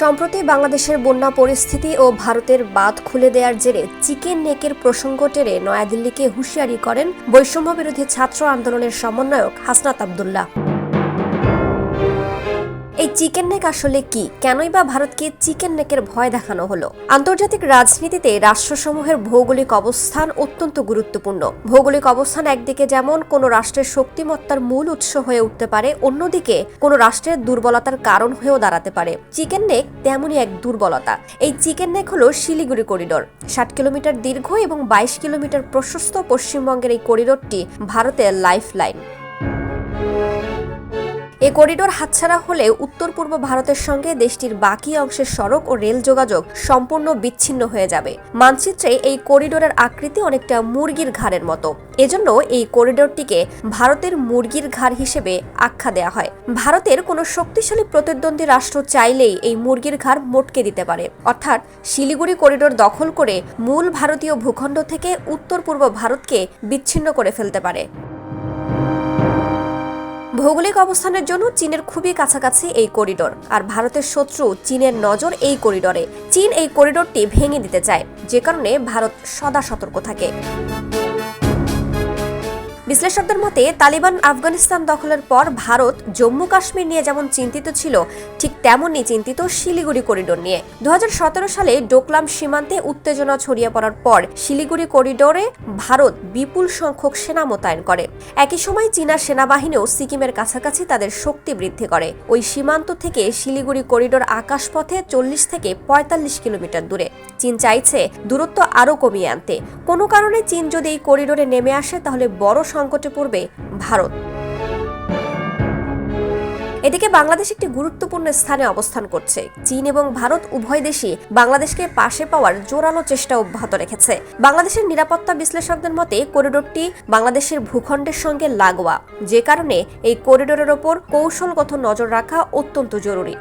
সম্প্রতি বাংলাদেশের বন্যা পরিস্থিতি ও ভারতের বাঁধ খুলে দেওয়ার জেরে চিকেন নেকের প্রসঙ্গ টেনে নয়াদিল্লিকে হুঁশিয়ারি করেন বৈষম্য বিরোধী ছাত্র আন্দোলনের সমন্বয়ক হাসনাত আবদুল্লাহ। এই চিকেন নেক আসলে কি? কেনই বা ভারতকে চিকেন নেকের ভয় দেখানো হলো? আন্তর্জাতিক রাজনীতিতে রাষ্ট্রসমূহের ভৌগোলিক অবস্থান অত্যন্ত গুরুত্বপূর্ণ। ভৌগোলিক অবস্থান একদিকে যেমন কোনো রাষ্ট্রের শক্তিমত্তার মূল উৎস হয়ে উঠতে পারে, অন্যদিকে কোনো রাষ্ট্রের দুর্বলতার কারণ হয়েও দাঁড়াতে পারে। চিকেন নেক তেমনই এক দুর্বলতা। এই চিকেন নেক হলো শিলিগুড়ি করিডোর। ষাট কিলোমিটার দীর্ঘ এবং বাইশ কিলোমিটার প্রশস্ত পশ্চিমবঙ্গের এই করিডোরটি ভারতের লাইফ লাইন এ করিডোর হাতছাড়া হলে উত্তর পূর্ব ভারতের সঙ্গে দেশটির বাকি অংশের সড়ক ও রেল যোগাযোগ সম্পূর্ণ বিচ্ছিন্ন হয়ে যাবে। মানচিত্রে এই করিডোরের আকৃতি অনেকটা মুরগির ঘাড়ের মতো। এজন্য এই করিডোরটিকে ভারতের মুরগির ঘাড় হিসেবে আখ্যা দেওয়া হয়। ভারতের কোনো শক্তিশালী প্রতিদ্বন্দ্বী রাষ্ট্র চাইলেই এই মুরগির ঘাড় মোটকে দিতে পারে। অর্থাৎ শিলিগুড়ি করিডোর দখল করে মূল ভারতীয় ভূখণ্ড থেকে উত্তর পূর্ব ভারতকে বিচ্ছিন্ন করে ফেলতে পারে। ভৌগোলিক অবস্থানের জন্য চীনের খুবই কাছাকাছি এই করিডোর। আর ভারতের শত্রু চীনের নজর এই করিডোরে। চীন এই করিডোরটি ভেঙে দিতে চায়, যে কারণে ভারত সদা সতর্ক থাকে। বিশ্লেষকদের মতে, তালিবান আফগানিস্তান দখলের পর ভারত জম্মু কাশ্মীর নিয়ে যেমন চিন্তিত ছিল, ঠিক তেমনই চিন্তিত শিলিগুড়ি করিডোর নিয়ে। দু সালে ডোকলাম সীমান্তে উত্তেজনা ছড়িয়ে পড়ার পর শিলিগুড়ি করিডোরে ভারত বিপুল সংখ্যক সেনা মোতায়েন করে। একই সময় চীনা সেনাবাহিনীও সিকিমের কাছাকাছি তাদের শক্তি বৃদ্ধি করে। ওই সীমান্ত থেকে শিলিগুড়ি করিডোর আকাশপথে চল্লিশ থেকে পঁয়তাল্লিশ কিলোমিটার দূরে। চীন চাইছে দূরত্ব আরও কমিয়ে আনতে। কোনো কারণে চীন যদি এই করিডোরে নেমে আসে, তাহলে বড় সংকটে পড়বে ভারত। এদিকে বাংলাদেশ একটি গুরুত্বপূর্ণ স্থানে অবস্থান করছে। চীন এবং ভারত উভয় দেশই বাংলাদেশকে পাশে পাওয়ার জোরালো চেষ্টা অব্যাহত রেখেছে। বাংলাদেশের নিরাপত্তা বিশ্লেষকদের মতে, করিডোরটি বাংলাদেশের ভূখণ্ডের সঙ্গে লাগোয়া, যে কারণে এই করিডোরের ওপর কৌশলগত নজর রাখা অত্যন্ত জরুরি।